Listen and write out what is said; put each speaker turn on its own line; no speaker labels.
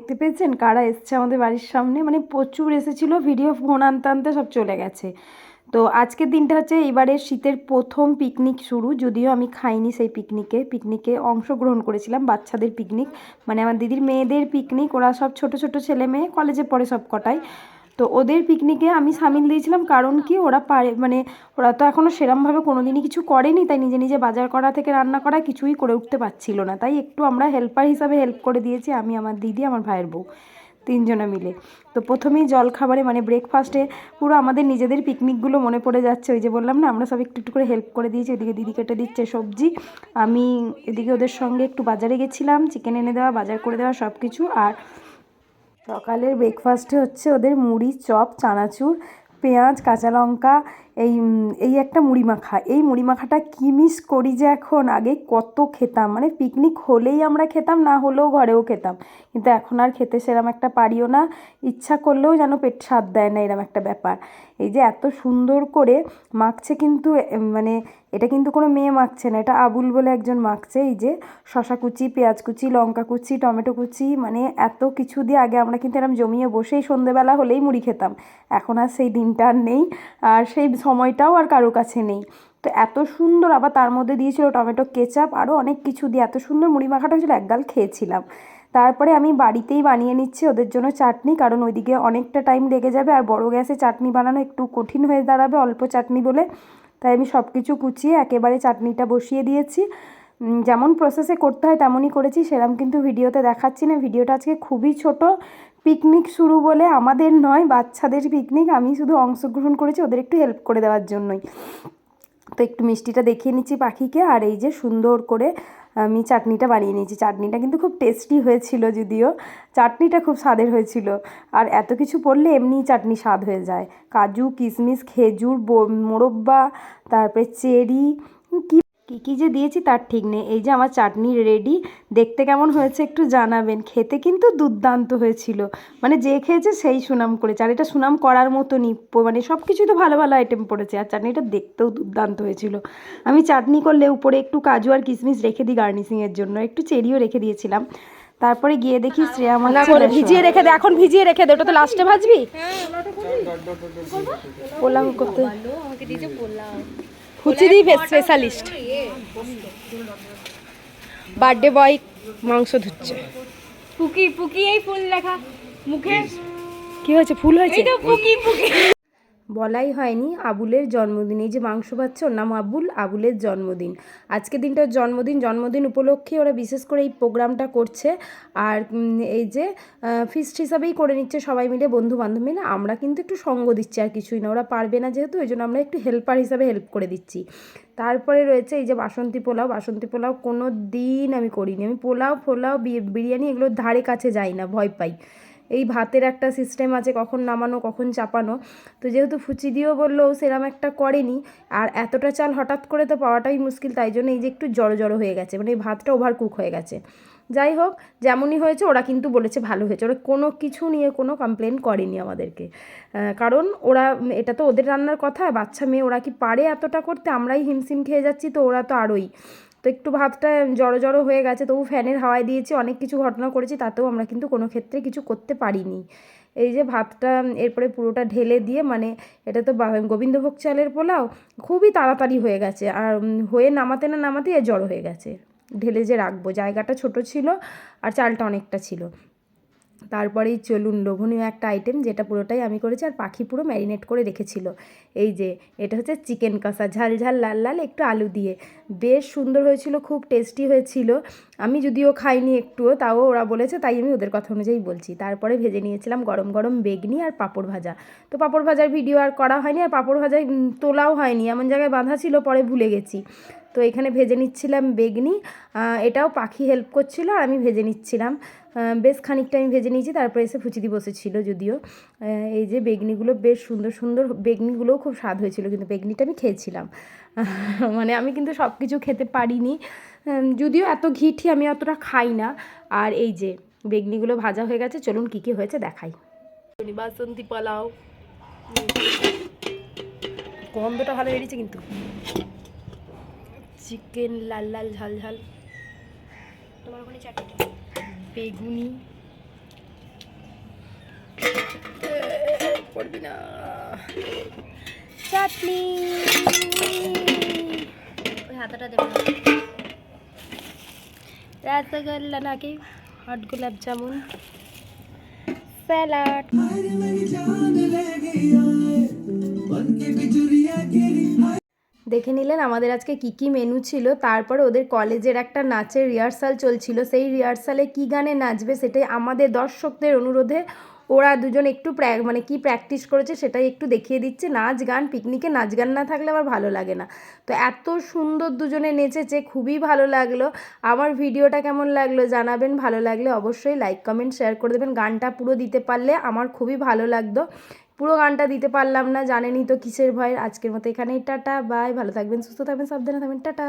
দেখতে পেয়েছেন? কারা এসছে আমাদের বাড়ির সামনে? মানে প্রচুর এসেছিল ভিডিও ফোন আনতে আনতে সব চলে গেছে। তো আজকের দিনটা হচ্ছে এবারের শীতের প্রথম পিকনিক শুরু, যদিও আমি খাইনি সেই পিকনিকে পিকনিকে অংশগ্রহণ করেছিলাম, বাচ্চাদের পিকনিক মানে আমার দিদির মেয়েদের পিকনিক ওরা সব ছোট ছোট ছেলে মেয়ে কলেজে পড়ে সব কটাই তো ওদের পিকনিকে আমি সামিল দিয়েছিলাম কারণ কি ওরা পারে মানে ওরা তো এখনও সেরমভাবে কোনো দিনই কিছু করেনি, তাই নিজে নিজে বাজার করা থেকে রান্না করা কিছুই করে উঠতে পারছিল না। তাই একটু আমরা হেল্পার হিসাবে হেল্প করে দিয়েছি, আমি, আমার দিদি, আমার ভাইয়ের বউ, তিনজনে মিলে। তো প্রথমেই জল খাবারে মানে ব্রেকফাস্টে পুরো আমাদের নিজেদের পিকনিকগুলো মনে পড়ে যাচ্ছে, ওই যে বললাম না, আমরা সব একটু একটু করে হেল্প করে দিয়েছি এদিকে দিদি কেটে দিচ্ছে সবজি, আমি এদিকে ওদের সঙ্গে একটু বাজারে গেছিলাম চিকেন এনে দেওয়া, বাজার করে দেওয়া সব কিছু আর সকালের ব্রেকফাস্টে হচ্ছে ওদের মুড়ি চপ চানাচুর পেঁয়াজ কাঁচা লঙ্কা এই এই একটা মুড়ি মাখা এই মুড়ি মাখাটা কী মিস করি যে এখন? আগে কত খেতাম। মানে পিকনিক হলেই আমরা খেতাম, না হলেও ঘরেও খেতাম। কিন্তু এখন আর খেতে সেরম একটা পারিও না। ইচ্ছা করলেও যেন পেট স্বাদ দেয় না, এরম একটা ব্যাপার। এই যে এত সুন্দর করে মাখছে কিন্তু মানে এটা কিন্তু কোনো মেয়ে মাখছে না, এটা আবুল বলে একজন মাখছে। এই যে শশা কুচি, পেঁয়াজ কুচি, লঙ্কা কুচি, টমেটো কুচি মানে এত কিছু দিয়ে আগে আমরা কিন্তু এরম জমিয়ে বসেই সন্ধেবেলা হলেই মুড়ি খেতাম। এখন আর সেই দিনটা আর নেই। আর সেই সময়টাও আর কারও কাছে নেই। তো এত সুন্দর আবার তার মধ্যে দিয়েছিল টমেটো কেচাপ আরও অনেক কিছু দিয়ে এত সুন্দর মুড়ি মাখাটা হয়েছিল, একগাল খেয়েছিলাম। তারপরে আমি বাড়িতেই বানিয়ে নিচ্ছি ওদের জন্য চাটনি, কারণ ওইদিকে অনেকটা টাইম লেগে যাবে আর বড় গ্যাসে চাটনি বানানো একটু কঠিন হয়ে দাঁড়াবে অল্প চাটনি বলে। তাই আমি সব কিছু কুচিয়ে একেবারে চাটনিটা বসিয়ে দিয়েছি। যেমন প্রসেসে করতে হয় তেমনই করেছি, সেরম কিন্তু ভিডিওতে দেখাচ্ছি না। ভিডিওটা আজকে খুবই ছোট পিকনিক শুরু বলে আমাদের নয়, বাচ্চাদের পিকনিক আমি শুধু অংশগ্রহণ করেছি, ওদের একটু হেল্প করে দেওয়ার জন্যই। তো একটু মিষ্টিটা দেখিয়ে নিচ্ছি পাখিকে। আর এই যে সুন্দর করে আমি চাটনিটা বানিয়ে নিয়েছি। চাটনিটা কিন্তু খুব টেস্টি হয়েছিল যদিও। চাটনিটা খুব স্বাদের হয়েছিল। আর এত কিছু পড়লে এমনিই চাটনি স্বাদ হয়ে যায়। কাজু কিশমিশ খেজুর মোরব্বা, তারপরে চেরি, কি কী কী যে দিয়েছি তার ঠিক নেই। এই যে আমার চাটনি রেডি দেখতে কেমন হয়েছে একটু জানাবেন। খেতে কিন্তু দুর্দান্ত হয়েছিল। মানে যে খেয়েছে সেই সুনাম করেছে। আর এটা সুনাম করার মতনই মানে সব কিছুই তো ভালো ভালো আইটেম পড়েছে। আর চাটনিটা দেখতেও দুর্দান্ত হয়েছিল। আমি চাটনি করলে উপরে একটু কাজু আর কিশমিশ রেখে দিই গার্নিশিংয়ের জন্য। একটু চেরিও রেখে দিয়েছিলাম। তারপরে গিয়ে দেখি শ্রেয়া আমার
ভিজিয়ে রেখে দে এখন ভিজিয়ে রেখে দে ওটা তো লাস্টে ভাজবি?
পোলাও করতে।
ফুচি দি স্পেশালিস্ট। বার্থডে বয় মাংস ধুচ্ছে।
পুকি পুকি এই ফুল লেখা। মুখে।
কি হয়েছে? ফুল হয়েছে?
পুকি।
বলাই হয়নি আবুলের জন্মদিন। এই যে মাংস পাচ্ছে ওর নাম আবুল, আবুলের জন্মদিন। আজকে দিনটার জন্মদিন জন্মদিন উপলক্ষে ওরা বিশেষ করে এই প্রোগ্রামটা করছে। আর এই যে ফিস্ট হিসাবেই করে নিচ্ছে সবাই মিলে বন্ধু বান্ধব মিলে। আমরা কিন্তু একটু সঙ্গ দিচ্ছি, আর কিছুই না। ওরা পারবে না যেহেতু, ওই জন্য আমরা একটু হেল্পার হিসাবে হেল্প করে দিচ্ছি। তারপরে রয়েছে এই যে বাসন্তী পোলাও। বাসন্তী পোলাও কোনো দিন আমি করিনি। আমি পোলাও, ফোলাও বিরিয়ানি এগুলোর ধারে কাছে যাই না, ভয় পাই। এই ভাতের একটা সিস্টেম আছে, কখন নামানো, কখন চাপানো। তো যেহেতু ফুচি দিয়েও বলল সেরম একটা করেনি। আর এতটা চাল হঠাৎ করে তো পাওয়াটাই মুশকিল, তাই জন্য এই যে একটু জড়ো জড়ো হয়ে গেছে। মানে এই ভাতটা ওভার কুক হয়ে গেছে। যাই হোক, যেমনই হয়েছে, ওরা কিন্তু বলেছে ভালো হয়েছে। ওরা কোনো কিছু নিয়ে কোনো কমপ্লেন করেনি আমাদেরকে। কারণ ওরা, এটা তো ওদের রান্নার কথা, বাচ্চা মেয়ে, ওরা কি পারে এতটা করতে? আমরাই হিমশিম খেয়ে যাচ্ছি, তো ওরা তো আরোই। তো একটু ভাতটা জড়ো জড়ো হয়ে গেছে, তবু ফ্যানের হাওয়ায় দিয়েছি, অনেক কিছু ঘটনা করেছি, তাতেও আমরা কিন্তু কোনো ক্ষেত্রে কিছু করতে পারিনি। এই যে ভাতটা এরপরে পুরোটা ঢেলে দিয়ে মানে এটা তো গোবিন্দভোগ চালের পোলাও, খুবই তাড়াতাড়ি হয়ে গেছে, আর হয়ে নামাতে না নামাতে জড়ো হয়ে গেছে। ঢেলে যে রাখব, জায়গাটা ছোট ছিল, আর চালটা অনেকটা ছিল। তারপরেই চলুন, লোভনীয় একটা আইটেম যেটা পুরোটাই আমি করেছি আর পাখি পুরো ম্যারিনেট করে রেখেছিল। এই যে, এটা হচ্ছে চিকেন কষা, ঝাল ঝাল, লাল লাল, একটু আলু দিয়ে। বেশ সুন্দর হয়েছিল, খুব টেস্টি হয়েছিল। আমি যদিও খাইনি একটুও, তাও ওরা বলেছে, তাই আমি ওদের কথা অনুযায়ী বলছি। তারপরে ভেজে নিয়েছিলাম গরম গরম বেগনি আর পাঁপড় ভাজা। তো পাঁপড় ভাজার ভিডিও আর করা হয়নি, আর পাঁপড় ভাজায় তোলাও হয়নি। এমন জায়গায় বাঁধা ছিল, পরে ভুলে গেছি। তো এখানে ভেজে নিচ্ছিলাম বেগনি এটাও পাখি হেল্প করছিল আর আমি ভেজে নিচ্ছিলাম। বেশ খানিকটা আমি ভেজে নিয়েছি তারপরে এসে ফুচিদি বসেছিল যদিও। এই যে বেগনিগুলো বেশ সুন্দর সুন্দর বেগনিগুলোও খুব স্বাদ হয়েছিল কিন্তু বেগনিটা আমি খেয়েছিলাম। মানে আমি কিন্তু সব কিছু খেতে পারিনি। যদিও এত ঘিঠি আমি অতটা খাই না। আর এই যে বেগনিগুলো ভাজা হয়ে গেছে চলুন কী কী হয়েছে দেখাই।
বাসন্তী পোলাও। গন্ধটা ভালো বেরিয়েছে কিন্তু। চিকেন লাল লাল ঝাল ঝাল।
তোমার ওখানে চাটনি
বেগুনি। পড়বি না। চাটনি।
ওই হাতাটা দেবে।
রসগোল্লা নাকি? হট গোলাপ জামুন। স্যালাড।
দেখে নিলেন আমাদের আজকে কি কি মেনু ছিল। তারপরে ওদের কলেজের একটা নাচের রিহার্সাল চলছিল। সেই রিহার্সালে কি গানে নাচবে সেটাই আমাদের দর্শকদের অনুরোধে ওরা দুজন একটু মানে কি প্র্যাকটিস করেছে সেটাই একটু দেখিয়ে দিচ্ছে। নাচ গান পিকনিকে নাচ গান না থাকলে আমার ভালো লাগে না। তো এত সুন্দর দুজনে নেচেছে, খুবই ভালো লাগল। আমার ভিডিওটা কেমন লাগল জানাবেন। ভালো লাগলে অবশ্যই লাইক কমেন্ট শেয়ার করে দেবেন। গানটা পুরো দিতে পারলে আমার খুবই ভালো লাগতো। পুরো গানটা দিতে পারলাম না, জানেনই তো কিসের ভয়। আজকের মতো এখানেই টাটা, বাই, ভালো থাকবেন, সুস্থ থাকবেন, সাবধানে থাকবেন, টাটা।